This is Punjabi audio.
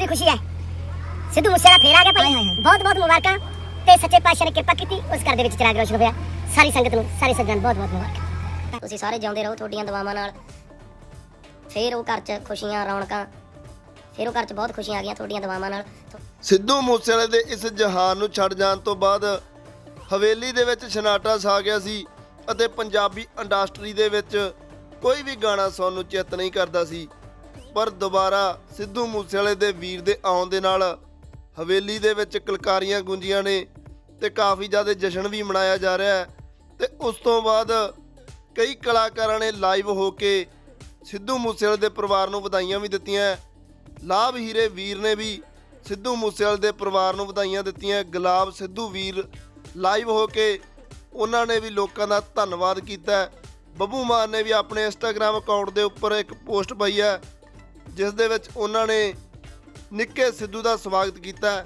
ਦੂਸਰੀ ਖੁਸ਼ੀ ਹੈ। ਸਿੱਧੂ ਮੂਸੇਵਾਲਾ ਫੇਰ ਆ ਗਿਆ ਭਾਈ। ਬਹੁਤ ਬਹੁਤ ਮੁਬਾਰਕਾਂ ਤੇ ਸੱਚੇ ਪਾਤਸ਼ਾਹ ਨੇ ਕਿਰਪਾ ਕੀਤੀ ਉਸ ਘਰ ਦੇ ਵਿੱਚ ਚਿਰਾਗ ਰੋਸ਼ਨ ਹੋਇਆ। ਸਾਰੀ ਸੰਗਤ ਨੂੰ ਸਾਰੇ ਸੱਜਣ ਬਹੁਤ ਬਹੁਤ ਮੁਬਾਰਕਾਂ। ਤੁਸੀਂ ਸਾਰੇ ਜਿਉਂਦੇ ਰਹੋ ਤੁਹਾਡੀਆਂ ਦੁਆਵਾਂ ਨਾਲ। ਫੇਰ ਉਹ ਘਰ 'ਚ ਖੁਸ਼ੀਆਂ ਰੌਣਕਾਂ ਫੇਰ ਉਹ ਘਰ 'ਚ ਬਹੁਤ ਖੁਸ਼ੀਆਂ ਆ ਗਈਆਂ ਤੁਹਾਡੀਆਂ ਦੁਆਵਾਂ ਨਾਲ। ਸਿੱਧੂ ਮੂਸੇਵਾਲੇ ਦੇ ਇਸ ਜਹਾਨ ਨੂੰ ਛੱਡ ਜਾਣ ਤੋਂ ਬਾਅਦ ਹਵੇਲੀ ਦੇ ਵਿੱਚ ਛਨਾਟਾ ਛਾ ਗਿਆ ਸੀ ਅਤੇ ਪੰਜਾਬੀ ਇੰਡਸਟਰੀ ਦੇ ਵਿੱਚ ਕੋਈ ਵੀ ਗਾਣਾ ਸੁਣਨ ਨੂੰ ਚਿੱਤ ਨਹੀਂ ਕਰਦਾ ਸੀ। ਪਰ ਦੁਬਾਰਾ ਸਿੱਧੂ ਮੂਸੇਵਾਲੇ ਦੇ ਵੀਰ ਦੇ ਆਉਣ ਦੇ ਨਾਲ ਹਵੇਲੀ ਦੇ ਵਿੱਚ ਕਲਕਾਰੀਆਂ ਗੁੰਜੀਆਂ ਨੇ ਤੇ ਕਾਫੀ ਜ਼ਿਆਦਾ ਜਸ਼ਨ ਵੀ ਮਨਾਇਆ ਜਾ ਰਿਹਾ ਹੈ। ਤੇ ਉਸ ਤੋਂ ਬਾਅਦ ਕਈ ਕਲਾਕਾਰਾਂ ਨੇ ਲਾਈਵ ਹੋ ਕੇ ਸਿੱਧੂ ਮੂਸੇਵਾਲੇ ਦੇ ਪਰਿਵਾਰ ਨੂੰ ਵਧਾਈਆਂ ਵੀ ਦਿੱਤੀਆਂ ਲਾਭ ਹੀਰੇ ਵੀਰ ਨੇ ਵੀ ਸਿੱਧੂ ਮੂਸੇਵਾਲੇ ਦੇ ਪਰਿਵਾਰ ਨੂੰ ਵਧਾਈਆਂ ਦਿੱਤੀਆਂ ਗੁਲਾਬ ਸਿੱਧੂ ਵੀਰ ਲਾਈਵ ਹੋ ਕੇ ਉਹਨਾਂ ਨੇ ਵੀ ਲੋਕਾਂ ਦਾ ਧੰਨਵਾਦ ਕੀਤਾ ਬੱਬੂ ਮਾਨ ਨੇ ਵੀ ਆਪਣੇ ਇੰਸਟਾਗ੍ਰam ਅਕਾਊਂਟ ਦੇ ਉੱਪਰ ਇੱਕ ਪੋਸਟ ਪਾਈ ਹੈ। ਜਿਸ ਦੇ ਵਿੱਚ ਉਹਨਾਂ ਨੇ ਨਿੱਕੇ ਸਿੱਧੂ ਦਾ ਸਵਾਗਤ ਕੀਤਾ